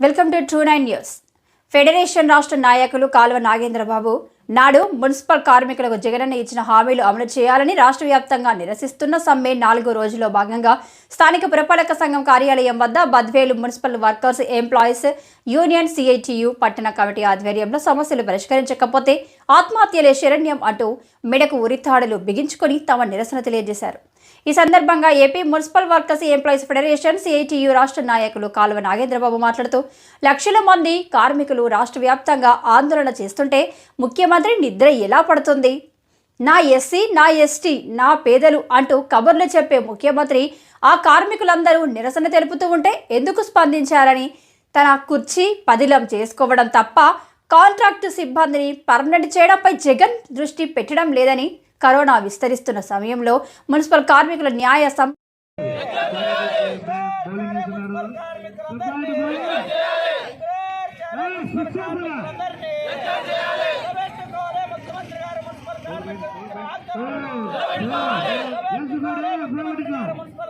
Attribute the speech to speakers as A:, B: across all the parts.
A: Welcome to true nine news. Federation రాష్ట్ర నాయకులు కాల్వ నాగేంద్రబాబు నాడు మున్సిపల్ కార్మికులకు జగనన్న ఇచ్చిన హామీలు అమలు చేయాలని రాష్ట్ర వ్యాప్తంగా నిరసిస్తున్న సమ్మె నాలుగో రోజులో భాగంగా స్థానిక పురపాలక సంఘం కార్యాలయం వద్ద Badvel municipal workers employees union CITU పట్టణ కమిటీ ఆధ్వర్యంలో సమస్యలు పరిష్కరించకపోతే ఆత్మహత్యలే శరణ్యం అంటూ మెడకు ఉరితాడులు బిగించుకొని తమ నిరసన తెలియజేశారు. ఈ సందర్భంగా AP municipal workers employees federation CITU రాష్ట్ర నాయకులు కాలువ నాగేంద్రబాబు మాట్లాడుతూ లక్షల మంది కార్మికులు రాష్ట్ర వ్యాప్తంగా ఆందోళన చేస్తుంటే ముఖ్యమంత్రి నిద్ర ఎలా పడుతుంది? నా ఎస్సీ నా ఎస్టీ నా పేదలు అంటూ కబుర్లు చెప్పే ముఖ్యమంత్రి ఆ కార్మికులందరూ నిరసన తెలుపుతూ ఉంటే ఎందుకు స్పందించారని తన కుర్చీ పదిలం చేసుకోవడం తప్ప కాంట్రాక్టు సిబ్బందిని పర్మనెంట్ చేయడంపై జగన్ దృష్టి పెట్టడం లేదని కరోనా విస్తరిస్తున్న సమయంలో మున్సిపల్ కార్మికుల న్యాయ సం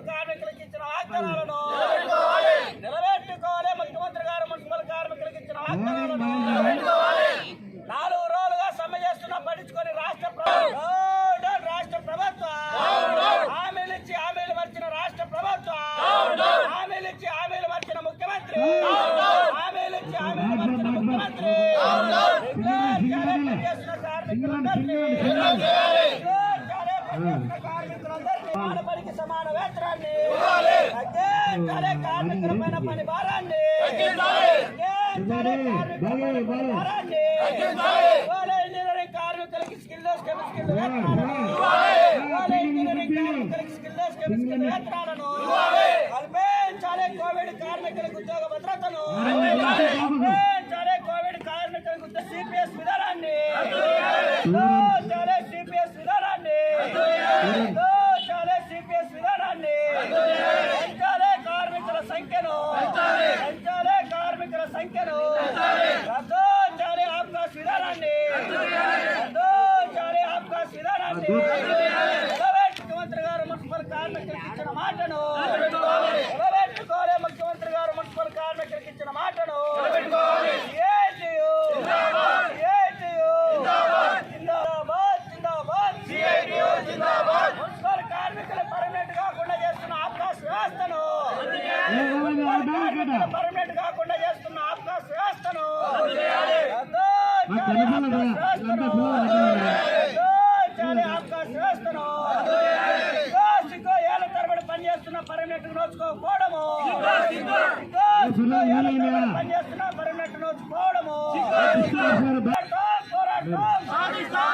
B: కార్మికులకు ఇచ్చిన వాగ్దానాలను నిలబెట్టుకోవాలి ముఖ్యమంత్రి గారు మున్సిపల్ కార్మికులకు ఇచ్చిన వాగ్దానాలను నాలుగు రోజులుగా సమ్మె చేస్తున్నా పట్టించుకొని రాష్ట్ర ప్రభుత్వం డౌన్ రాష్ట్ర ప్రభుత్వం హామీలు ఇచ్చి హామీలు మర్చిన రాష్ట్ర ప్రభుత్వం హామీలు ఇచ్చి హామీలు మర్చిన ముఖ్యమంత్రి హామీలు ఇచ్చి హామీలు మర్చిన ముఖ్యమంత్రి రిగ్యులర్ సమాన వేతనాన్ని పని భారాన్ని కార్మికులకి స్కిల్ స్కిల్ కార్మికులకి స్కిల్ వేతనాలను కల్పించాలి కోవిడ్ కార్మికులకు ఉద్యోగ భద్రతను సిపిఎస్ విధానాన్ని Permanent కాకుండా చేస్తున్న ఆప్కాస్ వ్యవస్థను ఆప్కాస్ వ్యవస్థను. ఏళ్ళ తరబడి పనిచేస్తున్న పర్మనెంట్ నోచుకోకపోవడము. పనిచేస్తున్న పర్మనెంట్ నోచుకోవడము పోరాటం